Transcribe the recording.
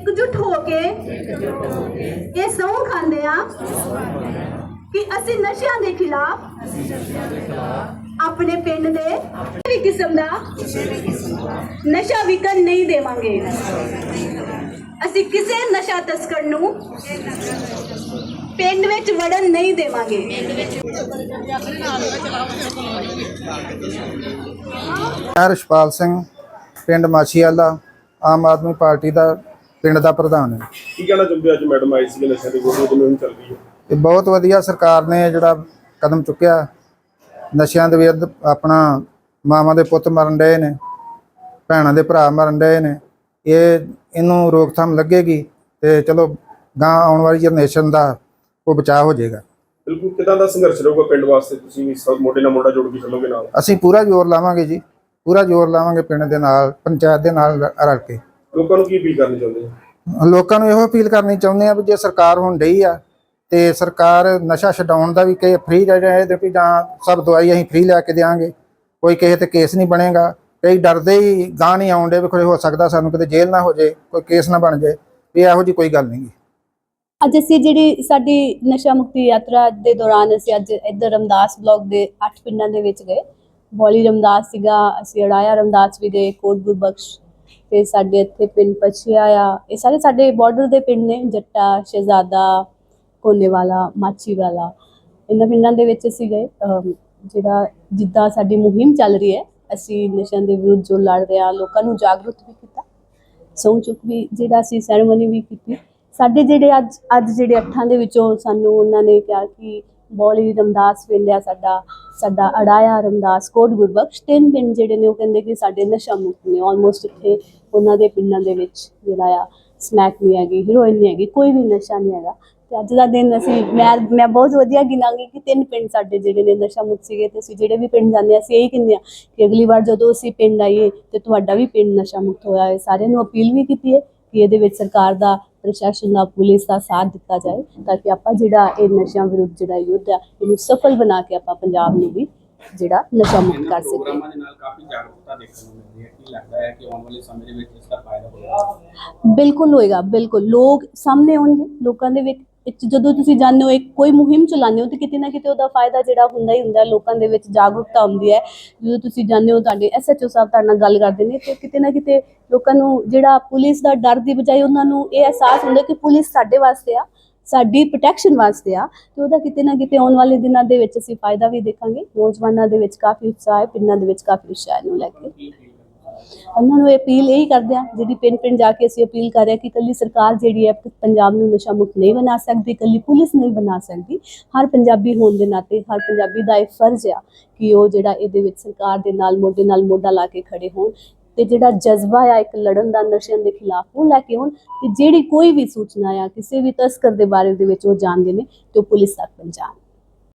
ਇਕਜੁੱਟ ਹੋ ਕੇ ਇਹ ਸਹੁੰ ਖਾਂਦੇ ਆ ਕਿ ਅਸੀਂ ਨਸ਼ਿਆਂ ਦੇ ਖਿਲਾਫ ਆਪਣੇ ਪਿੰਡ ਦੇ ਵੀ ਕਿਸਮ ਦਾ ਨਸ਼ਾ ਵਿਕਣ ਨਹੀਂ ਦੇਵਾਂਗੇ। ਅਸੀਂ ਕਿਸੇ ਨਸ਼ਾ ਤਸਕਰ ਨੂੰ ਪਿੰਡ ਵਿੱਚ ਵੜਨ ਨਹੀਂ ਦੇਵਾਂਗੇ। ਮੈਂ ਰਸ਼ਪਾਲ ਸਿੰਘ, ਪਿੰਡ ਮਾਛੀਵਾਲਾ, ਆਮ ਆਦਮੀ ਪਾਰਟੀ ਦਾ ਪਿੰਡ ਦਾ ਪ੍ਰਧਾਨ ਹਾਂ। ਕੀ ਕਹਿਣਾ ਚਾਹੁੰਦੇ ਹੋ ਅੱਜ ਮੈਡਮ ਆਈ ਸੀ ਨਸ਼ਿਆਂ ਦੇ ਵਿਰੁੱਧ ਮੁਹਿੰਮ ਚੱਲ ਰਹੀ ਹੈ? ਇਹ ਬਹੁਤ ਵਧੀਆ ਸਰਕਾਰ ਨੇ ਜਿਹੜਾ ਕਦਮ ਚੁੱਕਿਆ। ਨਸ਼ਿਆਂ ਦੇ ਵਿਰੁੱਧ ਆਪਣਾ ਮਾਵਾਂ ਦੇ ਪੁੱਤ ਮਰਨ ਡਏ ਨੇ ਭੈਣਾਂ ਦੇ ਭਰਾ ਮਰਨ ਡਏ ਨੇ। ਇਹ ਇਹਨੂੰ ਰੋਕਥਾਮ ਲੱਗੇਗੀ ਤੇ ਚਲੋ ਗਾਂ ਆਉਣ ਵਾਲੀ ਜਨਰੇਸ਼ਨ ਦਾ ਉਹ ਬਚਾਅ ਹੋ ਜਾਏਗਾ। ਬਿਲਕੁਲ ਕਿਦਾਂ ਦਾ ਸੰਘਰਸ਼ ਰਹੂਗਾ ਪਿੰਡ ਵਾਸਤੇ? ਤੁਸੀਂ ਵੀ ਸਭ ਮੋਢੇ ਨਾਲ ਮੋਢਾ ਜੋੜ ਕੇ ਚੱਲੋਗੇ ਨਾਲ? ਅਸੀਂ ਪੂਰਾ ਜ਼ੋਰ ਲਾਵਾਂਗੇ ਜੀ ਪੂਰਾ ਜ਼ੋਰ ਲਾਵਾਂਗੇ ਪਿੰਡ ਦੇ ਨਾਲ ਪੰਚਾਇਤ ਦੇ ਨਾਲ ਰਲ ਕੇ। ਲੋਕਾਂ ਨੂੰ ਕੀ ਅਪੀਲ ਕਰਨੀ ਚਾਹੁੰਦੇ ਹੋ? ਲੋਕਾਂ ਨੂੰ ਇਹੋ ਅਪੀਲ ਕਰਨੀ ਚਾਹੁੰਦੇ ਆ ਵੀ ਜੇ ਸਰਕਾਰ ਹੁਣ ਡਈ ਆ ਤੇ ਸਰਕਾਰ ਨਸ਼ਾ ਛਡਾਉਣ ਦਾ ਵੀ ਕਹੇ ਫ੍ਰੀ ਦੇ ਰਹੇ ਤੇ ਵੀ ਜਾਂ ਸਭ ਦਵਾਈ ਅਸੀਂ ਫ੍ਰੀ ਲੈ ਕੇ ਦੇਾਂਗੇ ਕੋਈ ਕਿਸੇ ਤੇ ਕੇਸ ਨਹੀਂ ਬਣੇਗਾ। ਕਈ ਡਰਦੇ ਹੀ ਗਾਂ ਨਹੀਂ ਆਉਂਦੇ ਵੀ ਕੋਈ ਹੋ ਸਕਦਾ ਸਾਨੂੰ ਕਿਤੇ ਜੇਲ੍ਹ ਨਾ ਹੋ ਜਾਏ ਕੋਈ ਕੇਸ ਨਾ ਬਣ ਜਾਏ। ਵੀ ਇਹੋ ਜੀ ਕੋਈ ਗੱਲ ਨਹੀਂ ਅੱਜ ਅਸੀਂ ਜਿਹੜੀ ਸਾਡੀ ਨਸ਼ਾ ਮੁਕਤੀ ਯਾਤਰਾ ਦੇ ਦੌਰਾਨ ਅਸੀਂ ਅੱਜ ਇੱਧਰ ਰਮਦਾਸ ਬਲਾਕ ਦੇ 8 ਪਿੰਡਾਂ ਦੇ ਵਿੱਚ ਗਏ। ਬੋਲੀ ਰਮਦਾਸ ਸੀਗਾ ਅਸੀਂ ਅੜਾਇਆ ਰਮਦਾਸ ਵੀ ਗਏ ਕੋਟ ਗੁਰਬਖਸ਼ ਤੇ ਸਾਡੇ ਇੱਥੇ ਪਿੰਡ ਪਛੀਆ ਆ। ਇਹ ਸਾਰੇ ਸਾਡੇ ਬਾਰਡਰ ਦੇ ਪਿੰਡ ਨੇ, ਜੱਟਾ, ਸ਼ਹਿਜ਼ਾਦਾ ਕੋਨੇਵਾਲਾ ਮਾਚੀਵਾਲਾ। ਇਹਨਾਂ ਪਿੰਡਾਂ ਦੇ ਵਿੱਚ ਅਸੀਂ ਗਏ ਜਿਹੜਾ ਜਿੱਦਾਂ ਸਾਡੀ ਮੁਹਿੰਮ ਚੱਲ ਰਹੀ ਹੈ, ਅਸੀਂ ਨਸ਼ਿਆਂ ਦੇ ਵਿਰੁੱਧ ਜੋ ਲੜ ਰਹੇ ਹਾਂ, ਲੋਕਾਂ ਨੂੰ ਜਾਗਰੂਕ ਵੀ ਕੀਤਾ, ਸਹੁੰ ਚੁੱਕ ਵੀ ਜਿਹੜਾ ਅਸੀਂ ਸੈਰੇਮਨੀ ਵੀ ਕੀਤੀ। ਸਾਡੇ ਜਿਹੜੇ ਅੱਜ ਅੱਜ ਜਿਹੜੇ ਅੱਠਾਂ ਦੇ ਵਿੱਚੋਂ ਸਾਨੂੰ ਉਹਨਾਂ ਨੇ ਕਿਹਾ ਕਿ ਬੋਲੀ ਰਮਦਾਸ ਪਿੰਡ ਆ ਸਾਡਾ ਸਾਡਾ ਅੜਾਇਆ ਰਮਦਾਸ, ਕੋਟ ਗੁਰਬਖਸ਼, ਤਿੰਨ ਪਿੰਡ ਜਿਹੜੇ ਨੇ ਉਹ ਕਹਿੰਦੇ ਕਿ ਸਾਡੇ ਨਸ਼ਾ ਮੁਕਤ ਨੇ ਆਲਮੋਸਟ ਇੱਥੇ ਉਹਨਾਂ ਦੇ ਪਿੰਡਾਂ ਦੇ ਵਿੱਚ ਜਿਹੜਾ ਆ ਸਮੈਕ ਨਹੀਂ ਹੈਗੀ ਹੀਰੋਇਨ ਨਹੀਂ ਹੈਗੀ, ਕੋਈ ਵੀ ਨਸ਼ਾ ਨਹੀਂ ਹੈਗਾ। ਤੇ ਅੱਜ ਦਾ ਦਿਨ ਅਸੀਂ, ਮੈਂ ਮੈਂ ਬਹੁਤ ਵਧੀਆ ਗਿਣਾਂਗੀ ਕਿ ਤਿੰਨ ਪਿੰਡ ਸਾਡੇ ਜਿਹੜੇ ਨੇ ਨਸ਼ਾ ਮੁਕਤ ਸੀਗੇ ਤੇ ਅਸੀਂ ਜਿਹੜੇ ਵੀ ਪਿੰਡ ਜਾਂਦੇ ਹਾਂ, ਅਸੀਂ ਇਹੀ ਕਹਿੰਦੇ ਹਾਂ ਕਿ ਅਗਲੀ ਵਾਰ ਜਦੋਂ ਅਸੀਂ ਪਿੰਡ ਆਈਏ ਤੇ ਤੁਹਾਡਾ ਵੀ ਪਿੰਡ ਨਸ਼ਾ ਮੁਕਤ ਹੋਇਆ ਹੈ ਸਾਰਿਆਂ ਨੂੰ ਅਪੀਲ ਵੀ ਕੀਤੀ ਹੈ ਕਿ ਇਹਦੇ ਵਿੱਚ ਸਰਕਾਰ ਦਾ ਪ੍ਰਸ਼ਾਸਨ ਦਾ ਪੁਲਿਸ ਦਾ ਸਾਥ ਦਿੱਤਾ ਜਾਏ ਤਾਂ ਕਿ ਆਪਾਂ ਜਿਹੜਾ ਇਹ ਨਸ਼ਿਆਂ ਵਿਰੁੱਧ ਜਿਹੜਾ ਯੁੱਧ ਆ ਇਹਨੂੰ ਸਫਲ ਬਣਾ ਕੇ ਆਪਾਂ ਪੰਜਾਬ ਨੂੰ ਵੀ ਜਿਹੜਾ ਨਸ਼ਾ ਮੁਕਤ ਕਰ ਸਕੀਏ। ਪ੍ਰੋਗਰਾਮਾਂ ਦੇ ਨਾਲ ਕਾਫੀ ਜਾਗਰੂਕਤਾ ਦੇਖਣ ਨੂੰ ਮਿਲਦੀ ਹੈ। ਕੀ ਲੱਗਦਾ ਹੈ ਕਿ ਆਉਣ ਵਾਲੇ ਸਮੇਂ ਦੇ ਵਿੱਚ ਇਸ ਦਾ ਫਾਇਦਾ ਹੋਵੇਗਾ ਬਿਲਕੁਲ ਹੋਏਗਾ ਬਿਲਕੁਲ। ਲੋਕ ਸਾਹਮਣੇ ਆਉਣਗੇ ਲੋਕਾਂ ਦੇ ਵਿੱਚ ਵਿੱਚ ਜਦੋਂ ਤੁਸੀਂ ਜਾਂਦੇ ਹੋ ਇੱਕ ਕੋਈ ਮੁਹਿੰਮ ਚਲਾਉਂਦੇ ਹੋ ਤੇ ਕਿਤੇ ਨਾ ਕਿਤੇ ਉਹਦਾ ਫਾਇਦਾ ਜਿਹੜਾ ਹੁੰਦਾ ਹੀ ਹੁੰਦਾ, ਲੋਕਾਂ ਦੇ ਵਿੱਚ ਜਾਗਰੂਕਤਾ ਹੁੰਦੀ ਹੈ। ਜਦੋਂ ਤੁਸੀਂ ਜਾਂਦੇ ਹੋ, ਤੁਹਾਡੇ ਐਸਐਚਓ ਸਾਹਿਬ ਤੁਹਾਡੇ ਨਾਲ ਗੱਲ ਕਰਦੇ ਨੇ ਤੇ ਕਿਤੇ ਨਾ ਕਿਤੇ ਲੋਕਾਂ ਨੂੰ ਜਿਹੜਾ ਪੁਲਿਸ ਦਾ ਡਰ ਦੀ ਬਜਾਏ ਉਹਨਾਂ ਨੂੰ ਇਹ ਅਹਿਸਾਸ ਹੁੰਦਾ ਕਿ ਪੁਲਿਸ ਸਾਡੇ ਵਾਸਤੇ ਆ, ਸਾਡੀ ਪ੍ਰੋਟੈਕਸ਼ਨ ਵਾਸਤੇ ਆ ਤੇ ਉਹਦਾ ਕਿਤੇ ਨਾ ਕਿਤੇ ਆਉਣ ਵਾਲੇ ਦਿਨਾਂ ਦੇ ਵਿੱਚ ਅਸੀਂ ਫਾਇਦਾ ਵੀ ਦੇਖਾਂਗੇ। ਨੌਜਵਾਨਾਂ ਦੇ ਵਿੱਚ ਕਾਫੀ ਉਤਸ਼ਾਹ ਹੈ, ਪਿੰਡਾਂ ਦੇ ਵਿੱਚ ਕਾਫੀ ਉਤਸ਼ਾਹ ਹੈ ਇਹਨੂੰ ਲੈ ਕੇ। ਉਹਨਾਂ ਨੂੰ ਅਪੀਲ ਇਹੀ ਕਰਦੇ ਆ ਜਿਹੜੀ ਪਿੰਡ ਪਿੰਡ ਜਾ ਕੇ ਅਸੀਂ ਅਪੀਲ ਕਰ ਰਹੇ ਕਿ ਕੱਲੀ ਸਰਕਾਰ ਜਿਹੜੀ ਹੈ ਪੰਜਾਬ ਨੂੰ ਨਸ਼ਾ ਮੁਕਤ ਨਹੀਂ ਬਣਾ ਸਕਦੀ ਕੱਲੀ ਪੁਲਿਸ ਨਹੀਂ ਬਣਾ ਸਕਦੀ। ਹਰ ਪੰਜਾਬੀ ਹੋਣ ਦੇ ਨਾਤੇ, ਹਰ ਪੰਜਾਬੀ ਦਾ ਇਹ ਫਰਜ਼ ਆ ਕਿ ਉਹ ਜਿਹੜਾ ਇਹਦੇ ਵਿੱਚ ਸਰਕਾਰ ਦੇ ਨਾਲ ਮੋਢੇ ਨਾਲ ਮੋਢਾ ਲਾ ਕੇ ਖੜੇ ਹੋਣ ਤੇ ਜਿਹੜਾ ਜਜ਼ਬਾ ਆ, ਇੱਕ ਲੜਨ ਦਾ ਨਸ਼ਿਆਂ ਦੇ ਖਿਲਾਫ ਉਹ ਲੈ ਕੇ ਹੋਣ ਤੇ ਜਿਹੜੀ ਕੋਈ ਵੀ ਸੂਚਨਾ ਆ, ਕਿਸੇ ਵੀ ਤਸਕਰ ਦੇ ਬਾਰੇ ਦੇ ਵਿੱਚ ਉਹ ਜਾਣਦੇ ਨੇ ਤੇ ਉਹ ਪੁਲਿਸ ਤੱਕ ਪਹੁੰਚਾਉਣ